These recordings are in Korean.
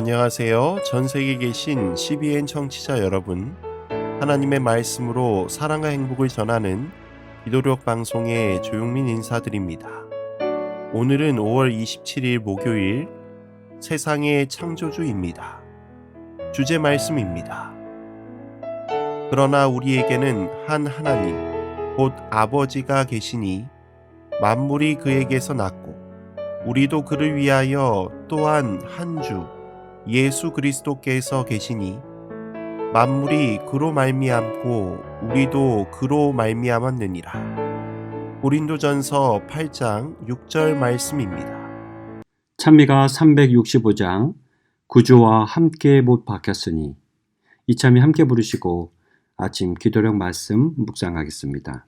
안녕하세요. 전 세계에 계신 CBN 청취자 여러분. 하나님의 말씀으로 사랑과 행복을 전하는 기도력 방송의 조용민 인사드립니다. 오늘은 5월 27일 목요일 세상의 창조주입니다. 주제 말씀입니다. 그러나 우리에게는 한 하나님, 곧 아버지가 계시니 만물이 그에게서 났고 우리도 그를 위하여 또한 한 주 예수 그리스도께서 계시니 만물이 그로 말미암고 우리도 그로 말미암았느니라. 고린도전서 8장 6절 말씀입니다. 찬미가 365장 구주와 함께 못 박혔으니 이 찬미 함께 부르시고 아침 기도력 말씀 묵상하겠습니다.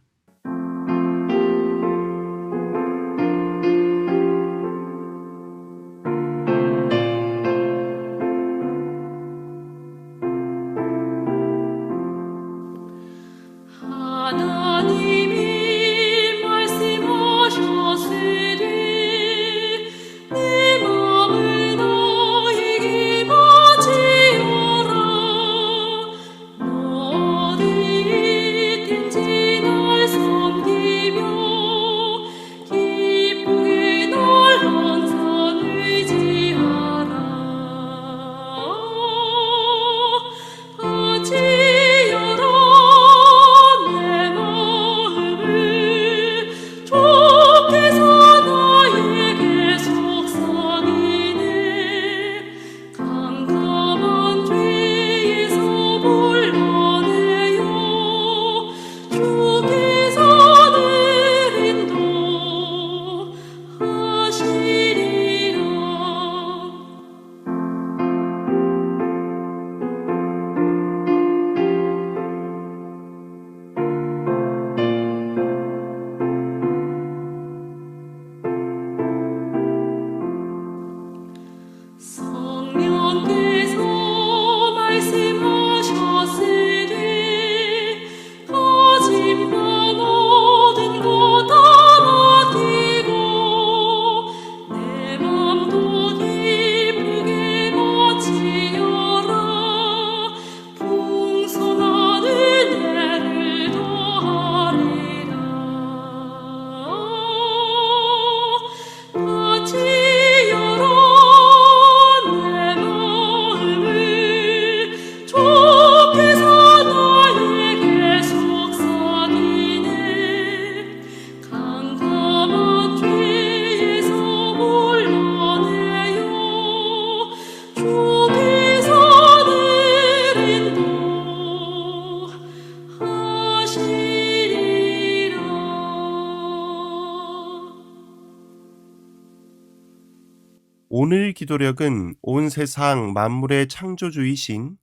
기도력은 온 세상 만물의 창조주이신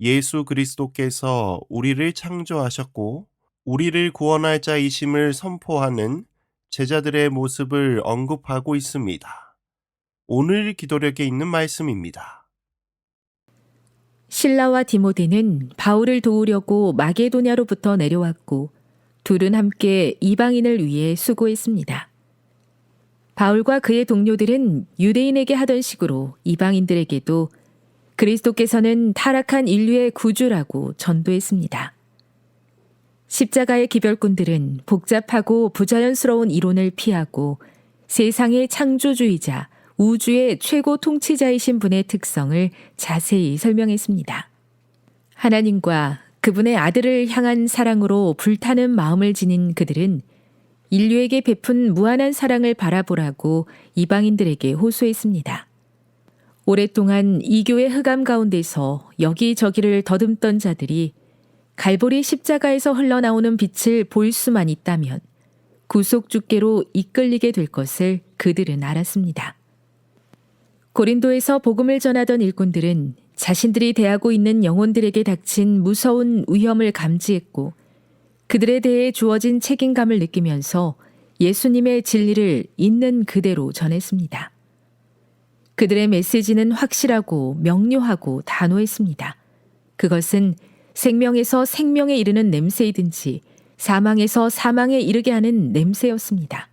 예수 그리스도께서 우리를 창조하셨고 우리를 구원할 자이심을 선포하는 제자들의 모습을 언급하고 있습니다. 오늘 기도력에 있는 말씀입니다. 신라와 디모데는 바울을 도우려고 마게도냐로부터 내려왔고 둘은 함께 이방인을 위해 수고했습니다. 바울과 그의 동료들은 유대인에게 하던 식으로 이방인들에게도 그리스도께서는 타락한 인류의 구주라고 전도했습니다. 십자가의 기별꾼들은 복잡하고 부자연스러운 이론을 피하고 세상의 창조주이자 우주의 최고 통치자이신 분의 특성을 자세히 설명했습니다. 하나님과 그분의 아들을 향한 사랑으로 불타는 마음을 지닌 그들은 인류에게 베푼 무한한 사랑을 바라보라고 이방인들에게 호소했습니다. 오랫동안 이교의 흑암 가운데서 여기저기를 더듬던 자들이 갈보리 십자가에서 흘러나오는 빛을 볼 수만 있다면 구속 주께로 이끌리게 될 것을 그들은 알았습니다. 고린도에서 복음을 전하던 일꾼들은 자신들이 대하고 있는 영혼들에게 닥친 무서운 위험을 감지했고 그들에 대해 주어진 책임감을 느끼면서 예수님의 진리를 있는 그대로 전했습니다. 그들의 메시지는 확실하고 명료하고 단호했습니다. 그것은 생명에서 생명에 이르는 냄새이든지 사망에서 사망에 이르게 하는 냄새였습니다.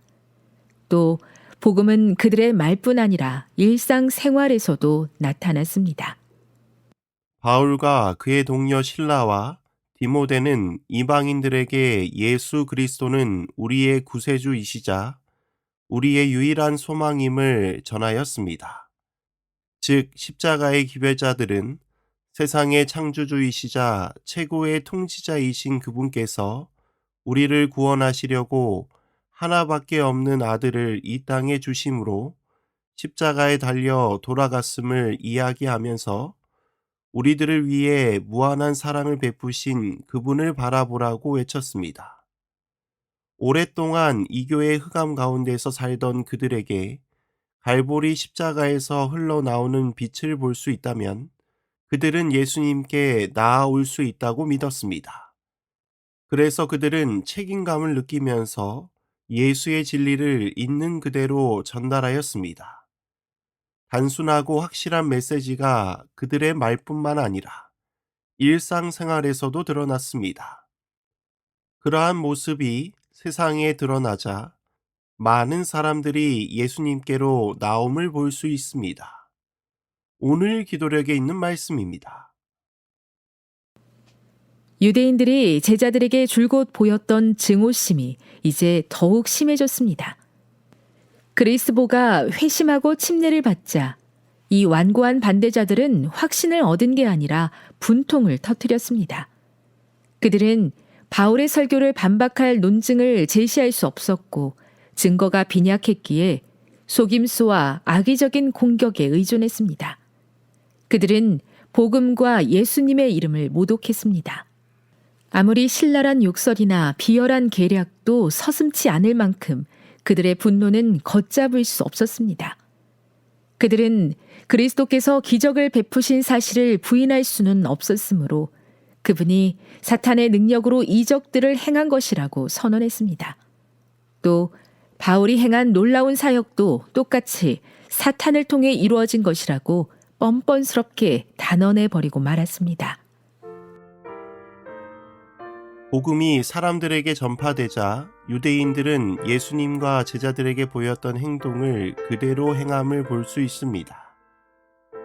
또 복음은 그들의 말뿐 아니라 일상 생활에서도 나타났습니다. 바울과 그의 동료 신라와 디모데는 이방인들에게 예수 그리스도는 우리의 구세주이시자 우리의 유일한 소망임을 전하였습니다. 즉 십자가의 기별자들은 세상의 창조주이시자 최고의 통치자이신 그분께서 우리를 구원하시려고 하나밖에 없는 아들을 이 땅에 주심으로 십자가에 달려 돌아갔음을 이야기하면서 우리들을 위해 무한한 사랑을 베푸신 그분을 바라보라고 외쳤습니다. 오랫동안 이교의 흑암 가운데서 살던 그들에게 갈보리 십자가에서 흘러나오는 빛을 볼 수 있다면 그들은 예수님께 나아올 수 있다고 믿었습니다. 그래서 그들은 책임감을 느끼면서 예수의 진리를 있는 그대로 전달하였습니다. 단순하고 확실한 메시지가 그들의 말뿐만 아니라 일상생활에서도 드러났습니다. 그러한 모습이 세상에 드러나자 많은 사람들이 예수님께로 나옴을 볼 수 있습니다. 오늘 기도력에 있는 말씀입니다. 유대인들이 제자들에게 줄곧 보였던 증오심이 이제 더욱 심해졌습니다. 그리스보가 회심하고 침례를 받자 이 완고한 반대자들은 확신을 얻은 게 아니라 분통을 터뜨렸습니다. 그들은 바울의 설교를 반박할 논증을 제시할 수 없었고 증거가 빈약했기에 속임수와 악의적인 공격에 의존했습니다. 그들은 복음과 예수님의 이름을 모독했습니다. 아무리 신랄한 욕설이나 비열한 계략도 서슴치 않을 만큼 그들의 분노는 걷잡을 수 없었습니다. 그들은 그리스도께서 기적을 베푸신 사실을 부인할 수는 없었으므로 그분이 사탄의 능력으로 이적들을 행한 것이라고 선언했습니다. 또 바울이 행한 놀라운 사역도 똑같이 사탄을 통해 이루어진 것이라고 뻔뻔스럽게 단언해 버리고 말았습니다. 복음이 사람들에게 전파되자 유대인들은 예수님과 제자들에게 보였던 행동을 그대로 행함을 볼 수 있습니다.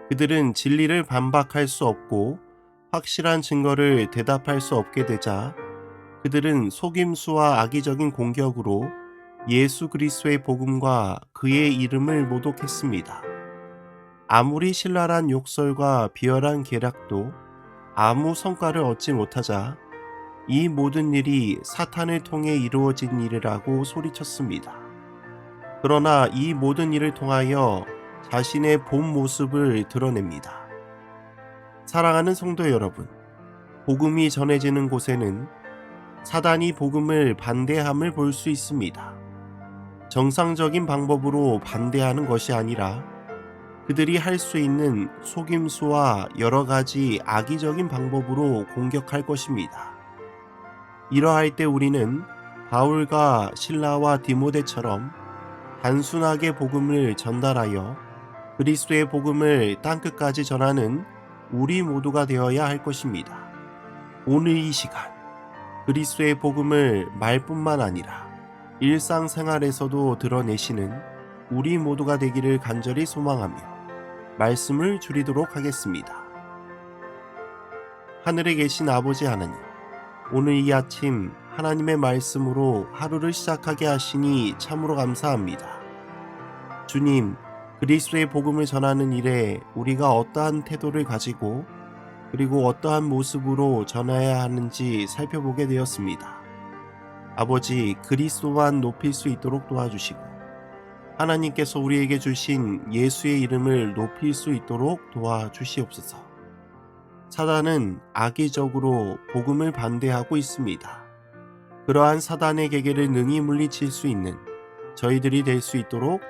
그들은 진리를 반박할 수 없고 확실한 증거를 대답할 수 없게 되자 그들은 속임수와 악의적인 공격으로 예수 그리스도의 복음과 그의 이름을 모독했습니다. 아무리 신랄한 욕설과 비열한 계략도 아무 성과를 얻지 못하자 이 모든 일이 사탄을 통해 이루어진 일이라고 소리쳤습니다. 그러나 이 모든 일을 통하여 자신의 본 모습을 드러냅니다. 사랑하는 성도 여러분, 복음이 전해지는 곳에는 사단이 복음을 반대함을 볼 수 있습니다. 정상적인 방법으로 반대하는 것이 아니라 그들이 할 수 있는 속임수와 여러 가지 악의적인 방법으로 공격할 것입니다. 이러할 때 우리는 바울과 신라와 디모데처럼 단순하게 복음을 전달하여 그리스도의 복음을 땅끝까지 전하는 우리 모두가 되어야 할 것입니다. 오늘 이 시간 그리스도의 복음을 말뿐만 아니라 일상생활에서도 드러내시는 우리 모두가 되기를 간절히 소망하며 말씀을 줄이도록 하겠습니다. 하늘에 계신 아버지 하나님, 오늘 이 아침 하나님의 말씀으로 하루를 시작하게 하시니 참으로 감사합니다. 주님, 그리스도의 복음을 전하는 일에 우리가 어떠한 태도를 가지고 그리고 어떠한 모습으로 전해야 하는지 살펴보게 되었습니다. 아버지, 그리스도만 높일 수 있도록 도와주시고 하나님께서 우리에게 주신 예수의 이름을 높일 수 있도록 도와주시옵소서. 사단은 악의적으로 복음을 반대하고 있습니다. 그러한 사단의 계계를 능히 물리칠 수 있는 저희들이 될 수 있도록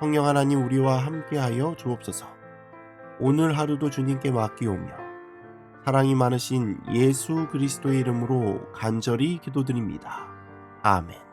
성령 하나님 우리와 함께하여 주옵소서. 오늘 하루도 주님께 맡기오며 사랑이 많으신 예수 그리스도의 이름으로 간절히 기도드립니다. 아멘.